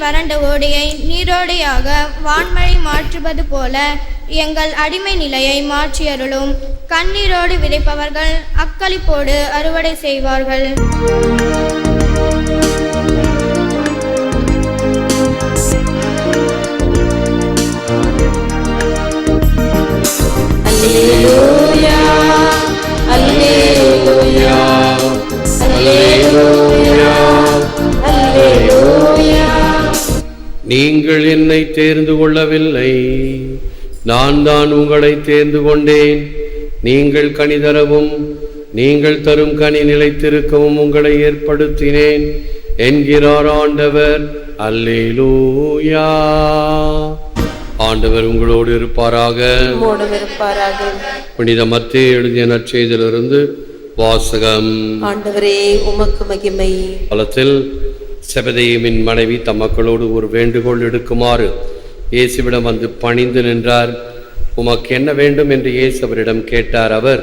வறண்ட ஓடையை நீரோடையாக வான்மழை மாற்றுவது போல எங்கள் அடிமை நிலையை மாற்றியருளும் கண்ணீரோடு விதைப்பவர்கள் அக்களிப்போடு அறுவடை செய்வார்கள் Hallelujah. நீங்கள் என்னை தேர்ந்து கொள்ளவில்லை. நான் தான் உங்களை தேர்ந்து கொண்டேன். நீங்கள் கனி தரவும் நீங்கள் தரும் கனி நிலைத்திருக்கவும் உங்களை ஏற்படுத்தினேன் என்கிறார் ஆண்டவர். அல்லேலூயா. ஆண்டவர் உங்களோடு இருப்பாராக. புனித மத்தேயு எழுதிய நற்செய்தியிலிருந்து வாசகம். ஆண்டவரே உமக்கு மகிமை. காலத்தில் செபதேயுமின் மனைவி தம் மக்களோடு ஒரு வேண்டுகோள் எடுக்குமாறு இயேசுவிடம் வந்து பணிந்து நின்றார். உமக்கு என்ன வேண்டும்? என்று இயேசு அவரிடம் கேட்டார். அவர்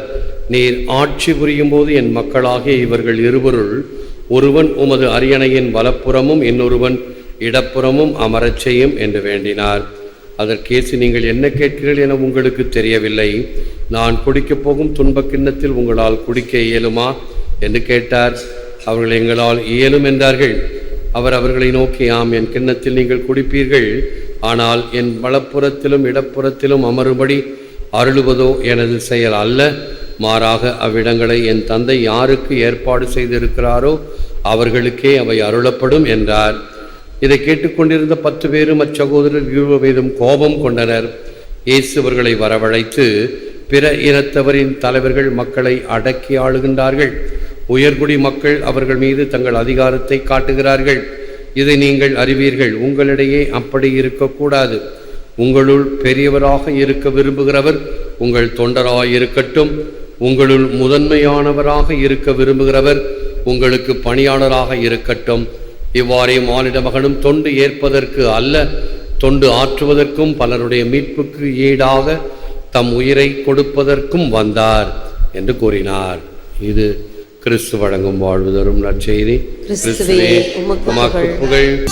நீர் ஆட்சி புரியும் போது என் மக்களாகிய இவர்கள் இருவருள் ஒருவன் உமது அரியணையின் வலப்புறமும் இன்னொருவன் இடப்புறமும் அமரச் செய்யும் என்று வேண்டினார். அதற்கு நீங்கள் என்ன கேட்கிறீர்கள் என உங்களுக்கு தெரியவில்லை. நான் குடிக்கப் போகும் துன்பக் கிண்ணத்தில் உங்களால் குடிக்க இயலுமா? என்று கேட்டார். அவர்கள் எங்களால் இயலும் என்றார்கள். அவர் அவர்களை நோக்கி ஆம் என் கிண்ணத்தில் நீங்கள் குடிப்பீர்கள். ஆனால் என் வலப்புறத்திலும் இடப்புறத்திலும் அமரும்படி அருளுவதோ எனது செயல் அல்ல. மாறாக அவ்விடங்களை என் தந்தை யாருக்கு ஏற்பாடு செய்திருக்கிறாரோ அவர்களுக்கே அவை அருளப்படும் என்றார். இதை கேட்டுக்கொண்டிருந்த பத்து பேரும் அச்சகோதரர் இருவர் மீதும் கோபம் கொண்டனர். இயேசுவர்களை வரவழைத்து பிற இனத்தவரின் தலைவர்கள் மக்களை அடக்கி ஆளுகின்றார்கள். உயர்குடி மக்கள் அவர்கள் மீது தங்கள் அதிகாரத்தை காட்டுகிறார்கள். இதை நீங்கள் அறிவீர்கள். உங்களிடையே அப்படி இருக்கக்கூடாது. உங்களுள் பெரியவராக இருக்க விரும்புகிறவர் உங்கள் தொண்டராக இருக்கட்டும் உங்களுள் முதன்மையானவராக இருக்க விரும்புகிறவர் உங்களுக்கு பணியாளராக இருக்கட்டும். இவ்வாறே மானிட மகனும் தொண்டு ஏற்பதற்கு அல்ல. தொண்டு ஆற்றுவதற்கும் பலருடைய மீட்புக்கு ஈடாக தம் உயிரை கொடுப்பதற்கும் வந்தார் என்று கூறினார். இது கிறிஸ்து வழங்கும் வாழ்வு தரும் நற்செய்தி. கிறிஸ்துவே, உமக்கு புகழ்.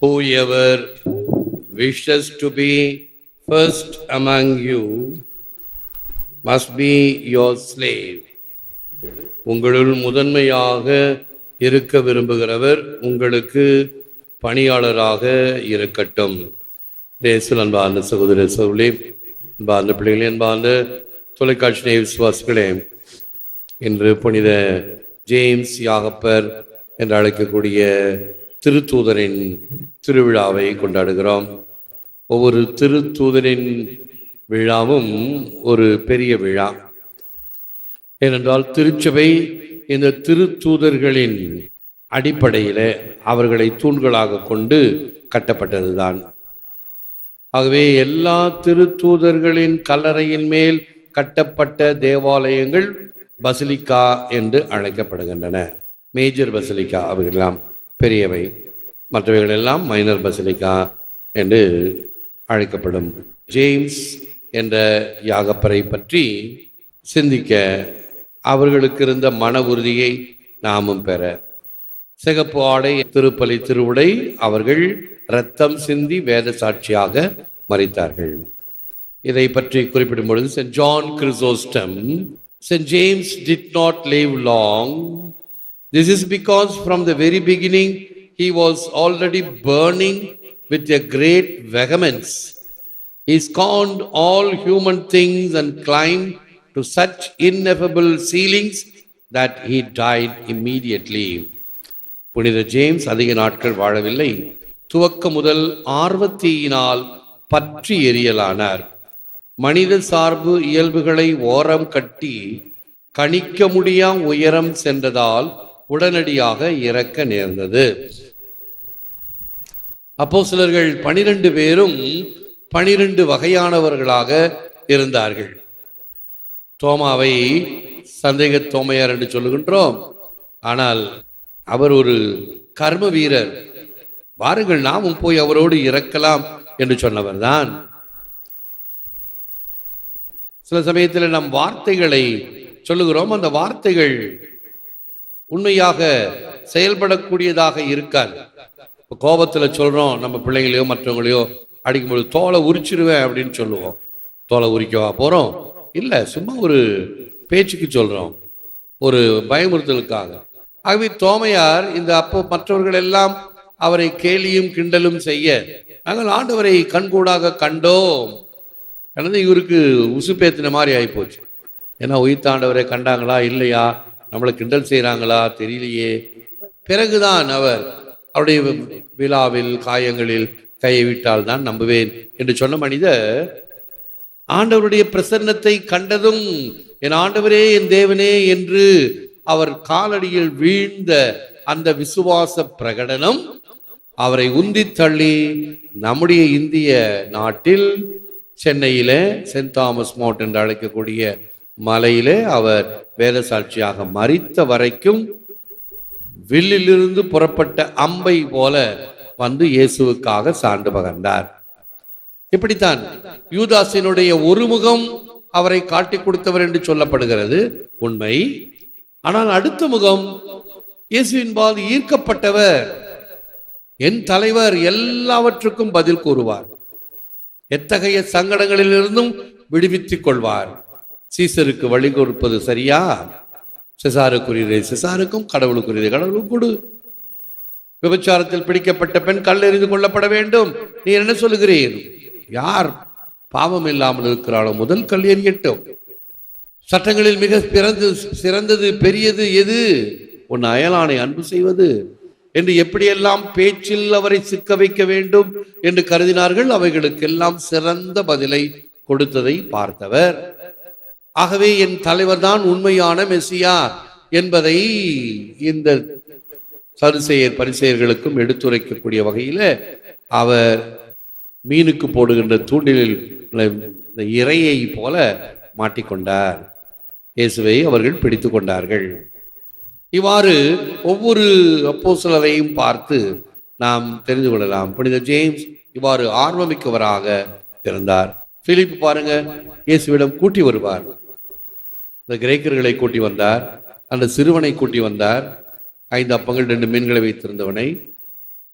whoever wishes to be first among you must be your slave. உங்களுள் முதன்மையாக இருக்க விரும்புகிறவர் உங்களுக்கு பணியாளராக இருக்கட்டும். தேசில் அன்பார்ந்த சகோதர சகோதரி அன்பார்ந்த பிள்ளைகளே அன்பார்ந்த தொலைக்காட்சி விசுவாசிகளே இன்று புனித ஜேம்ஸ் யாகப்பர் என்று அழைக்கக்கூடிய திருத்தூதரின் திருவிழாவை கொண்டாடுகிறோம். ஒவ்வொரு திருத்தூதரின் விழாவும் ஒரு பெரிய விழா. ஏனென்றால் திருச்சபை இந்த திருத்தூதர்களின் அடிப்படையில் அவர்களை தூண்களாக கொண்டு கட்டப்பட்டதுதான். ஆகவே எல்லா திருத்தூதர்களின் கல்லறையின் மேல் கட்டப்பட்ட தேவாலயங்கள் பசிலிக்கா என்று அழைக்கப்படுகின்றன. மேஜர் பசிலிக்கா அவைகளெல்லாம் பெரியவை. மற்றவைகள் எல்லாம் மைனர் பசிலிக்கா என்று அழைக்கப்படும். ஜேம்ஸ் என்ற யாகப்பரை பற்றி சிந்திக்க அவர்களுக்கு இருந்த மன உறுதியை நாமும் பெற. சிகப்பு ஆடை திருப்பலி திருவுடை அவர்கள் ரத்தம் சிந்தி வேத சாட்சியாக மறித்தார்கள் இதை பற்றி குறிப்பிடும் பொழுது Saint John Chrysostom St. James did not live long. This is because from the very beginning he was already burning with a great vehemence he scorned all human things and climbed to such ineffable ceilings that he died immediately புனித James அதிக நாட்கள் வாழவில்லை துவக்க முதல் ஆர்வத்தியினால் பற்றி எரியலானார் மனித சார்பு இயல்புகளை ஓரம் கட்டி கணிக்க முடியா உயரம் சென்றதால் உடனடியாக இறக்க நேர்ந்தது. அப்போ சிலர்கள் பனிரெண்டு பேரும் பனிரெண்டு வகையானவர்களாக இருந்தார்கள். தோமாவை சந்தேக தோமையார் என்று சொல்லுகின்றோம். ஆனால் அவர் ஒரு கர்ம வீரர். வாருங்கள் நாமும் போய் அவரோடு இறக்கலாம் என்று சொன்னவர்தான். சில சமயத்தில் நம் வார்த்தைகளை சொல்லுகிறோம். அந்த வார்த்தைகள் உண்மையாக செயல்படக்கூடியதாக இருக்காது. இப்போ கோபத்தில் சொல்கிறோம் நம்ம பிள்ளைங்களையோ மற்றவங்களையோ அடிக்கும்போது தோலை உரிச்சிருவேன் அப்படின்னு சொல்லுவோம். தோலை உரிக்கவா போகிறோம் இல்லை சும்மா ஒரு பேச்சுக்கு சொல்கிறோம் ஒரு பயமுறுத்தலுக்காக. ஆகவே தோமையார் இந்த அப்போ மற்றவர்கள் எல்லாம் அவரை கேலியும் கிண்டலும் செய்ய நாங்கள் ஆண்டவரை கண்கூடாக கண்டோம். எனது இவருக்கு உசுப்பேத்தின மாதிரி ஆகிப்போச்சு ஏன்னா உயிர்த்தாண்டவரை கண்டாங்களா இல்லையா? நம்மளை கிண்டல் செய்கிறாங்களா தெரியலையே. பிறகுதான் அவர் அவருடைய விழாவில் காயங்களில் கையை விட்டால் தான் நம்புவேன் என்று சொன்ன மனிதர் ஆண்டவருடைய பிரசன்னத்தை கண்டதும் என் ஆண்டவரே என் தேவனே என்று அவர் காலடியில் வீழ்ந்த அந்த விசுவாச பிரகடனம் அவரை உந்தி தள்ளி நம்முடைய இந்திய நாட்டில் சென்னையிலே சென்ட் தாமஸ் மவுண்ட் என்று அழைக்கக்கூடிய மலையிலே அவர் வேத சாட்சியாக மறித்த வரைக்கும் வில்லிலிருந்து புறப்பட்ட அம்பை போல வந்து இயேசுவுக்காக சான்று பகர்ந்தார். இப்படித்தான் யூதாசினுடைய ஒரு முகம் அவரை காட்டிக் கொடுத்தவர் என்று சொல்லப்படுகிறது. உண்மை. ஆனால் அடுத்த முகம் இயேசுவின்பால் ஈர்க்கப்பட்டவர். என் தலைவர் எல்லாவற்றுக்கும் பதில் கூறுவார். எத்தகைய சங்கடங்களிலிருந்தும் விடுவித்துக் கொள்வார் சீசருக்கு வழி கொடுப்பது சரியா? சிசாருக்குரியதை சிசாருக்கும் கடவுளுக்குரியதை கடவுளுக்கும் கொடு. விபச்சாரத்தில் பிடிக்கப்பட்ட பெண் கல்லெறிந்து கொள்ளப்பட வேண்டும். நீ என்ன சொல்லுகிறீர்? யார் பாவம் இல்லாமல் இருக்கிறாளோ முதல் கல் எறியட்டும் சட்டங்களில் மிக சிறந்தது சிறந்தது பெரியது எது? உன் அயலானை அன்பு செய்வது. என்று எப்படியெல்லாம் பேச்சில் அவரை சிக்க வைக்க வேண்டும் என்று கருதினார்கள் அவைகளுக்கெல்லாம் சிறந்த பதிலை கொடுத்ததை பார்த்தவர். ஆகவே என் தலைவர் தான் உண்மையான மெசியா என்பதை இந்த சருசெயர் பரிசெயர்களுக்கும் எடுத்துரைக்கக்கூடிய வகையில் அவர் மீனுக்கு போடுகின்ற தூண்டிலில் இந்த இறையை போல மாட்டிக்கொண்டார். இயேசுவை அவர்கள் பிடித்து கொண்டார்கள். இவ்வாறு ஒவ்வொரு அப்போஸ்தலரையும் பார்த்து நாம் தெரிந்து கொள்ளலாம். புனித ஜேம்ஸ் இவ்வாறு ஆர்வமிக்கவராக இருந்தார். பிலிப் பாருங்க இயேசுவிடம் கூட்டி வருவார். இந்த கிரேக்கர்களை கூட்டி வந்தார் அந்த சிறுவனை கூட்டி வந்தார் ஐந்து அப்பங்கள் ரெண்டு மீன்களை வைத்திருந்தவனை.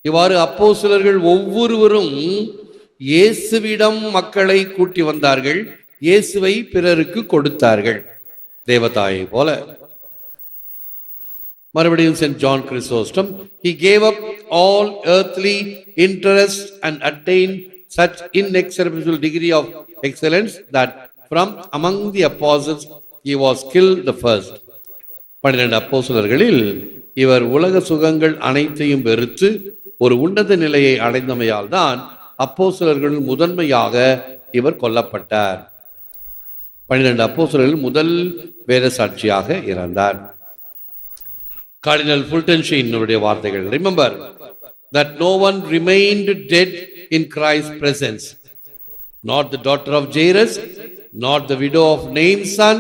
இவ்வாறு அப்போஸ்தலர்கள் ஒவ்வொருவரும் இயேசுவிடம் மக்களை கூட்டி வந்தார்கள் இயேசுவை பிறருக்கு கொடுத்தார்கள். தேவதாயை போல. மறுபடியும் Saint John Chrysostom he gave up all earthly interest and attain such inexpressible degree of excellence that from among the apostles he was kill the first பன்னிரெண்டு அப்போசலர்களில் இவர் உலக சுகங்கள் அனைத்தையும் வெறுத்து ஒரு உன்னத நிலையை அடைந்தமையால் தான் அப்போஸ்தலர்கள் முதன்மையாக இவர் கொல்லப்பட்டார். பன்னிரண்டு அப்போஸ்தலர்கள் முதல் வேத சாட்சியாக இறந்தார். கார்டினல் ஃபுல்டன்ஷினுடைய வார்த்தைகள் remember that no one remained dead in Christ's presence not the daughter of Jairus not the widow of Nain's son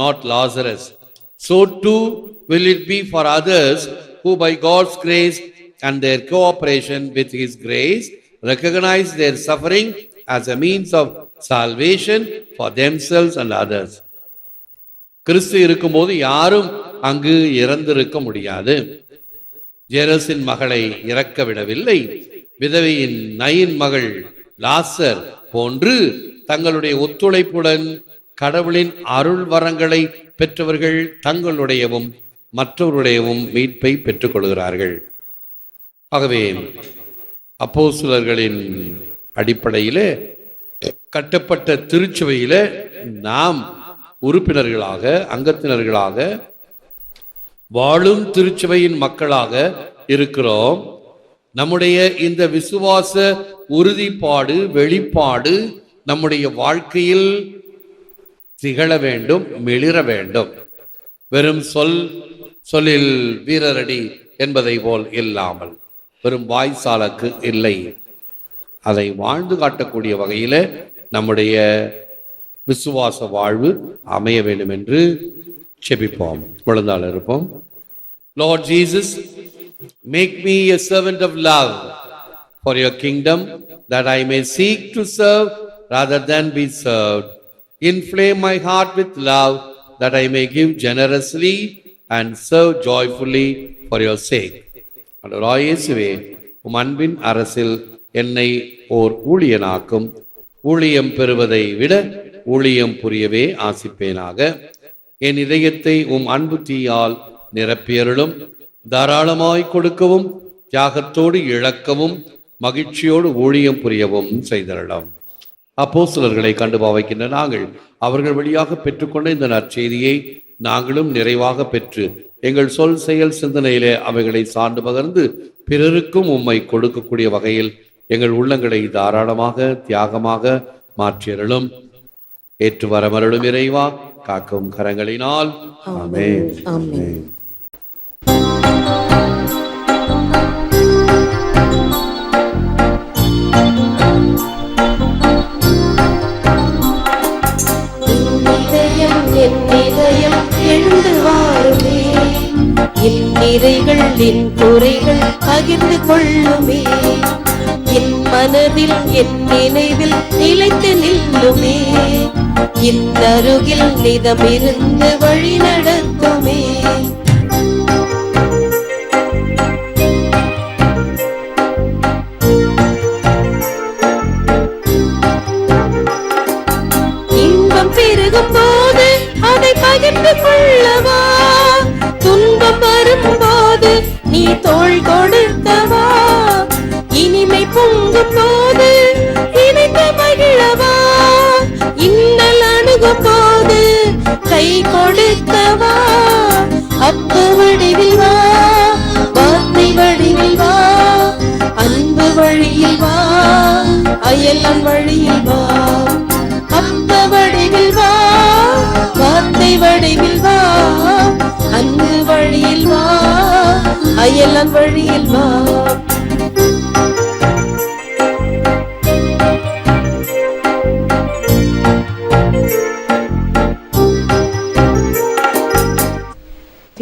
not Lazarus so too will it be for others who by God's grace and their cooperation with his grace recognize their suffering as a means of salvation for themselves and others கிறிஸ்து இருக்கும்போது யாரும் அங்கு இறந்திருக்க முடியாது. ஜெரஸின் மகளை இறக்க விடவில்லை. விதவையின் nine மகள் லாசர் போன்று தங்களுடைய ஒத்துழைப்புடன் கடவுளின் அருள் வரங்களை பெற்றவர்கள் தங்களுடையவும் மற்றவருடையவும் மீட்பை பெற்றுக் கொள்கிறார்கள். ஆகவே அப்போஸ்தலர்களின் அடிப்படையிலே கட்டப்பட்ட திருச்சபையில நாம் உறுப்பினர்களாக அங்கத்தினர்களாக வாழும் திருச்சபையின் மக்களாக இருக்கிறோம். நம்முடைய இந்த விசுவாச உறுதிப்பாடு வெளிப்பாடு நம்முடைய வாழ்க்கையில் திகழ வேண்டும் மிளிர வேண்டும். வெறும் சொல் சொல்லில் வீரரடி என்பதை போல் இல்லாமல் வெறும் வாய்சாலக்கு இல்லை. அதை வாழ்ந்து காட்டக்கூடிய வகையில் நம்முடைய விசுவாச வாழ்வு அமைய வேண்டும் என்று செபிப்போம். குழந்தாள் இருப்போம். Lord Jesus make me a servant of love for your kingdom that I may seek to serve rather than be inflame my heart with love that I may give generously and serve joyfully for your sake. ஆண்டவராய் இயேசுவே உம் அன்பின் அரசில் என்னை ஓர் ஊழியனாக்கும். ஊழியம் பெறுவதை விட ஊழியம் புரியவே ஆசிப்பேனாக. என் இதயத்தை உம் அன்பு தீயால் நிரப்பியருளும். தாராளமாய் கொடுக்கவும் தியாகத்தோடு இழக்கவும் மகிழ்ச்சியோடு ஊழியம் புரியவும் செய்தரலாம் சிலர்களை கண்டு பாவைக்கின்ற நாங்கள் அவர்கள் வழியாக பெற்றுக்கொண்ட இந்த நற்செய்தியை நாங்களும் நிறைவாக பெற்று எங்கள் சொல் செயல் சிந்தனையிலே அவைகளை சார்ந்து பகர்ந்து பிறருக்கும் உம்மை கொடுக்கக்கூடிய வகையில் எங்கள் உள்ளங்களை தாராளமாக தியாகமாக மாற்றியருளும். ஏற்று வரமருளும் இறைவா. காக்கும் கரங்களினால். வாருமே. என் நிறைகள் என் குறைகள் பகிர்ந்து கொள்ளுமே. என் மனதில் என் நினைவில் நிலைத்து நில்லுமே. என் அருகில் நிதமிருந்து வழி நடத்துமே